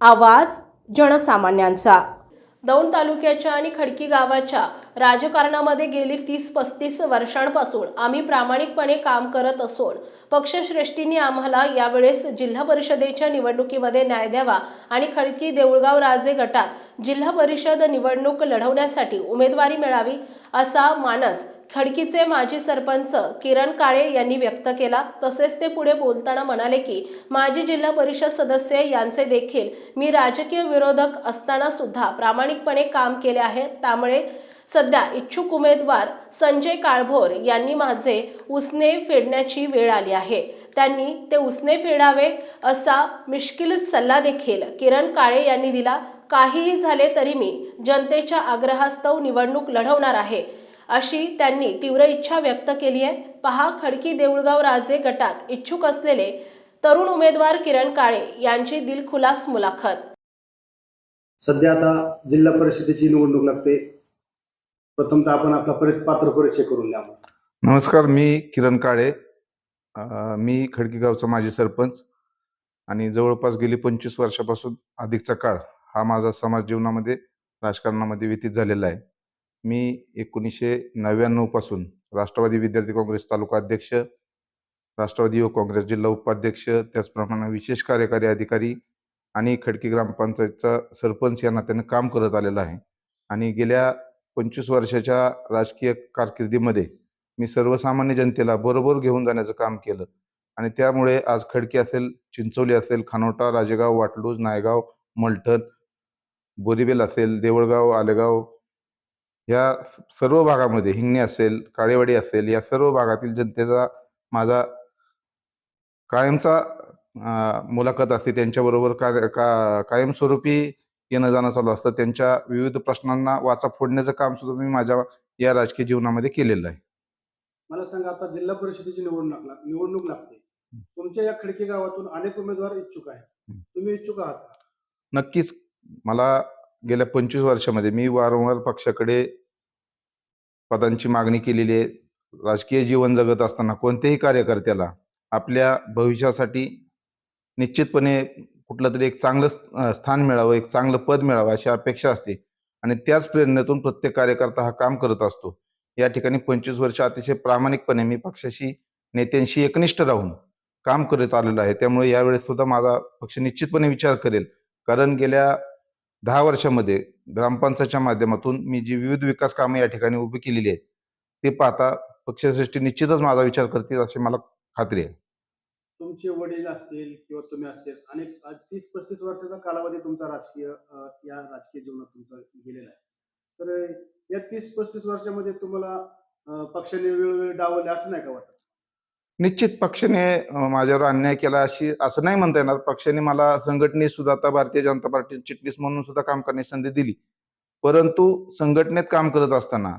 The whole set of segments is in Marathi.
आवाज जनसामान्यांचा. दौंड तालुक्याच्या आणि खडकी गावाच्या राजकारणामध्ये गेली तीस पस्तीस वर्षांपासून आम्ही प्रामाणिकपणे काम करत असून पक्षश्रेष्ठींनी आम्हाला यावेळेस जिल्हा परिषदेच्या निवडणुकीमध्ये न्याय द्यावा आणि खडकी देऊळगाव राजे गटात जिल्हा परिषद निवडणूक लढवण्यासाठी उमेदवारी मिळावी असा मानस खडकीचे माजी सरपंच किरण काळे यांनी व्यक्त केला. तसेच ते पुढे बोलताना म्हणाले की माजी जिल्हा परिषद सदस्य यांचे देखील मी राजकीय विरोधक असताना सुद्धा प्रामाणिकपणे काम केले आहे. त्यामुळे सध्या इच्छुक उमेदवार संजय काळभोर यांनी माझे उसने फेडण्याची वेळ आली आहे. त्यांनी ते उसने फेडावे असा मिश्किल सल्ला देखील किरण काळे यांनी दिला. काहीही झाले तरी मी जनतेच्या आग्रहास्तव निवडणूक लढवणार आहे. अशी त्यांनी तीव्र इच्छा व्यक्त केली आहे. पहा खडकी देऊळगाव राजे गटात इच्छुक असलेले तरुण उमेदवार किरण काळे यांची दिलखुलास मुलाखत. सध्या आता जिल्हा परिषदेची निवडणूक लागते. प्रथमतः आपण आपला पात्र परिचय करून द्या. नमस्कार मी किरण काळे. मी खडकी गावचा माजी सरपंच आणि जवळपास गेली पंचवीस वर्षापासून अधिकचा काळ हा माझा समाज जीवनामध्ये राजकारणामध्ये व्यतीत झालेला आहे. मी एकोणीसशे नव्याण्णवपासून राष्ट्रवादी विद्यार्थी काँग्रेस तालुका अध्यक्ष राष्ट्रवादी युवक काँग्रेस जिल्हा उपाध्यक्ष त्याचप्रमाणे विशेष कार्यकारी अधिकारी आणि खडकी ग्रामपंचायतचा सरपंच या नात्याने काम करत आलेलं आहे. आणि गेल्या पंचवीस वर्षाच्या राजकीय कारकिर्दीमध्ये मी सर्वसामान्य जनतेला बरोबर घेऊन जाण्याचं काम केलं. आणि त्यामुळे आज खडकी असेल चिंचोली असेल खानोटा राजेगाव वाटलूज नायगाव मलठण बोरीबेल असेल देवळगाव आलेगाव या सर्व भागामध्ये हिंगणी असेल काळेवाडी असेल या सर्व भागातील जनतेचा माझा कायमचा मुलाखत असते. त्यांच्याबरोबर का का कायमस्वरूपी येणं जाणं चालू असतं. त्यांच्या विविध प्रश्नांना वाचा फोडण्याचं काम सुद्धा मी माझ्या या राजकीय जीवनामध्ये केलेलं आहे. मला सांगा आता जिल्हा परिषदेची निवडणूक निवडणूक लागते. तुमच्या या खडकी गावातून अनेक उमेदवार इच्छुक आहेत. हं. तुम्ही इच्छुक आहात? नक्कीच. मला गेल्या पंचवीस वर्षामध्ये मी वारंवार पक्षाकडे पदांची मागणी केलेली आहे. राजकीय जीवन जगत असताना कोणत्याही कार्यकर्त्याला आपल्या भविष्यासाठी निश्चितपणे कुठलं तरी एक चांगलं स्थान मिळावं एक चांगलं पद मिळावं अशी अपेक्षा असते. आणि त्याच प्रेरणेतून प्रत्येक कार्यकर्ता हा काम करत असतो. या ठिकाणी पंचवीस वर्ष अतिशय प्रामाणिकपणे मी पक्षाशी नेत्यांशी एकनिष्ठ राहून काम करत आलेलो आहे. त्यामुळे यावेळेस सुद्धा माझा पक्ष निश्चितपणे विचार करेल. कारण गेल्या दहा वर्षामध्ये ग्रामपंचायतच्या माध्यमातून मी जी विविध विकास कामे या ठिकाणी उभी केलेली आहेत ते पाहता पक्षश्रेष्ठी निश्चितच माझा विचार करतील अशी मला खात्री आहे. तुमचे वडील असतील किंवा तुम्ही असतील आणि तीस पस्तीस वर्षाचा कालावधी तुमचा राजकीय या राजकीय जीवनात तुमचा गेलेला आहे. तर या तीस पस्तीस वर्षामध्ये तुम्हाला पक्षाने वेळोवेळी डावले असं नाही का वाटत? निश्चित पक्षाने माझ्यावर अन्याय केला अशी असं नाही म्हणता येणार. पक्षाने मला संघटनेत सुद्धा आता भारतीय जनता पार्टी चिटणीस म्हणून सुद्धा काम करण्याची संधी दिली. परंतु संघटनेत काम करत असताना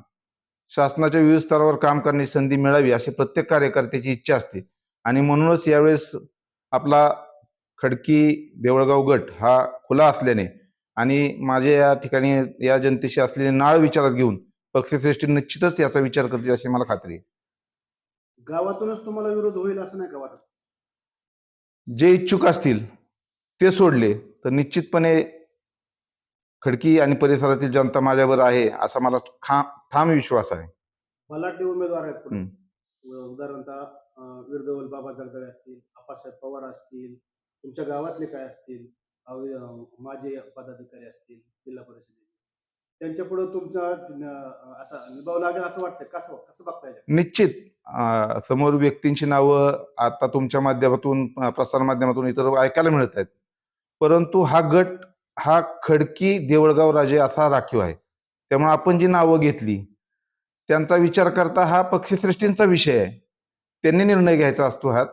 शासनाच्या विविध स्तरावर काम करण्याची संधी मिळावी अशी प्रत्येक कार्यकर्त्याची इच्छा असते. आणि म्हणूनच यावेळेस आपला खडकी देवळगाव गट हा खुला असल्याने आणि माझे या ठिकाणी या जनतेशी असलेले नाळ विचारात घेऊन पक्षश्रेष्ठी निश्चितच याचा विचार करतील अशी मला खात्री आहे. गावातूनच तुम्हाला विरोध होईल असं नाही का वाटत? जे इच्छुक असतील ते सोडले तर निश्चितपणे खडकी आणि परिसरातील जनता माझ्यावर आहे असा मला खा ठाम विश्वास आहे. बलाढ्य उमेदवार आहेत पुढे उदाहरणतः अं, वीरधवल बाबा जगदाळे असतील आप्पासाहेब पवार असतील तुमच्या गावातले काय असतील अव- अं, माजी पदाधिकारी असतील जिल्हा परिषदेचे. त्यांच्या पुढे तुमचा अं, असा निभाव लागेल असं वाटतं कसं कसं बघता येईल निश्चित. समोर व्यक्तींची नावं आता तुमच्या माध्यमातून प्रसारमाध्यमातून प्रसार माध्यमातून इतर ऐकायला मिळत आहेत. परंतु हा गट हा खडकी देवळगाव राजे असा राखीव आहे. त्यामुळे आपण जी नावं घेतली त्यांचा विचार करता हा पक्षश्रेष्ठींचा विषय आहे. त्यांनी निर्णय घ्यायचा असतो ह्यात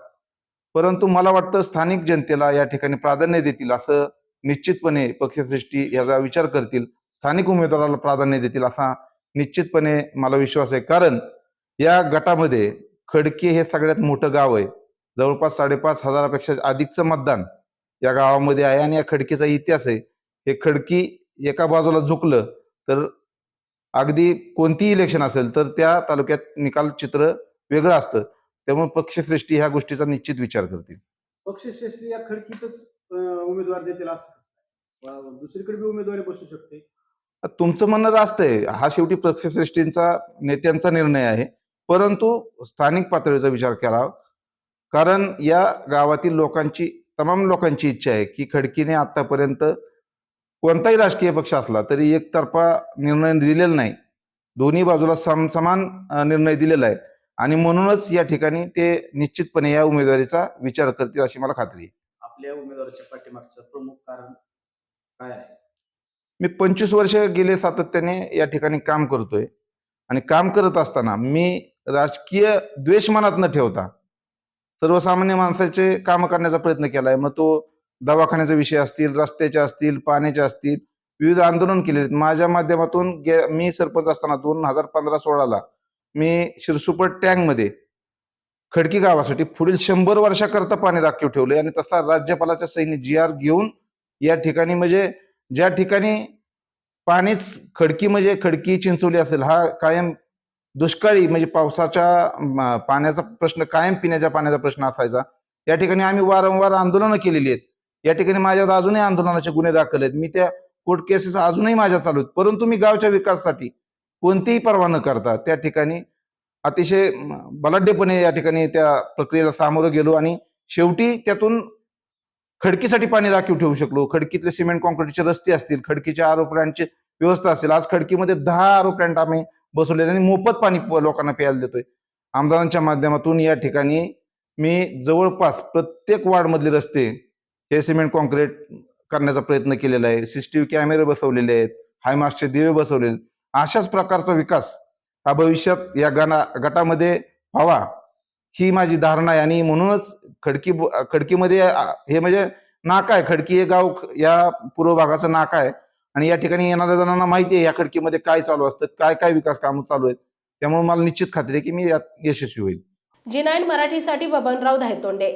परंतु मला वाटतं स्थानिक जनतेला या ठिकाणी प्राधान्य देतील असं निश्चितपणे पक्षश्रेष्ठी याचा विचार करतील. स्थानिक उमेदवाराला प्राधान्य देतील असा निश्चितपणे मला विश्वास आहे. कारण या गटामध्ये खडकी हे सगळ्यात मोठं गाव आहे. जवळपास साडेपाच हजारापेक्षा अधिकचं मतदान या गावामध्ये आहे आणि या खडकीचा इतिहास आहे. हे खडकी एका बाजूला झुकलं तर अगदी कोणतीही इलेक्शन असेल तर त्या तालुक्यात निकाल चित्र वेगळं असतं. त्यामुळे पक्षश्रेष्ठी ह्या गोष्टीचा निश्चित विचार करतील. पक्षश्रेष्ठी या खडकीतच उमेदवार देतील असं दुसरीकडे बी उमेदवारी बसू शकते. तुमचं म्हणणं आहे हा शेवटी पक्षश्रेष्ठींचा नेत्यांचा निर्णय आहे. परंतु स्थानिक पातळीचा विचार करावा कारण या गावातील लोकांची तमाम लोकांची इच्छा आहे की खडकीने आतापर्यंत कोणताही राजकीय पक्ष असला तरी एकतर्फा निर्णय दिलेला नाही. दोन्ही बाजूला सम समान निर्णय दिलेला आहे. आणि म्हणूनच या ठिकाणी ते निश्चितपणे या उमेदवारीचा विचार करतील अशी मला खात्री आहे. आपल्या उमेदवाराच्या पाठीमागचं प्रमुख कारण काय आहे? मी पंचवीस वर्ष गेले सातत्याने या ठिकाणी काम करतोय. आणि काम करत असताना मी राजकीय द्वेष मनात न ठेवता. सर्वसामान्य माणसाचे काम करण्याचा प्रयत्न केलाय. मग तो दवाखान्याचे विषय असतील रस्त्याचे असतील पाण्याचे असतील विविध आंदोलन केले. माझ्या माध्यमातून गे मी सरपंच असताना दोन हजार पंधरा सोळाला मी शिरसुपट टँकमध्ये खडकी गावासाठी पुढील शंभर वर्षाकरता पाणी राखीव ठेवले आणि तसा राज्यपालाच्या सैन्य जी आर घेऊन या ठिकाणी म्हणजे ज्या ठिकाणी पाणीच खडकी म्हणजे खडकी चिंचोली असेल हा कायम दुष्काळी म्हणजे पावसाच्या पाण्याचा प्रश्न कायम पिण्याच्या पाण्याचा प्रश्न असायचा. या ठिकाणी आम्ही वारंवार आंदोलनं केलेली आहेत. या ठिकाणी माझ्यावर अजूनही आंदोलनाचे गुन्हे दाखल आहेत. मी त्या कोर्ट केसेस अजूनही माझ्या चालू आहेत. परंतु मी गावच्या विकासासाठी कोणतीही परवा न करता त्या ठिकाणी अतिशय बलाढ्यपणे या ठिकाणी त्या प्रक्रियेला सामोरं गेलो आणि शेवटी त्यातून खडकीसाठी पाणी राखीव ठेवू शकलो. खडकीतले सिमेंट कॉन्क्रीटचे रस्ते असतील खडकीच्या आरो प्लॅन्टची व्यवस्था असेल. आज खडकीमध्ये दहा आरो प्लॅन्ट आम्ही बसवले आणि मोफत पाणी प- लोकांना प्यायला देतोय. आमदारांच्या माध्यमातून या ठिकाणी मी जवळपास प्रत्येक वार्डमधले रस्ते हे सिमेंट कॉन्क्रीट करण्याचा प्रयत्न केलेला आहे. सीसीटीव्ही कॅमेरे बसवलेले आहेत. हायमास्टचे दिवे बसवलेले आहेत. अशाच प्रकारचा विकास हा भविष्यात या गणा गटामध्ये व्हावा. ही माझी धारणा आहे. आणि म्हणूनच खडकी खडकीमध्ये हे म्हणजे नाका आहे. खडकी हे गाव या पूर्व भागाचं नाका आहे. आणि या ठिकाणी येणाऱ्या जणांना माहिती आहे या खडकीमध्ये काय चालू असतं काय काय विकास कामं चालू आहेत. त्यामुळे मला निश्चित खात्री आहे की मी यात यशस्वी होईल. जी नाईन मराठीसाठी बबनराव धायतोंडे.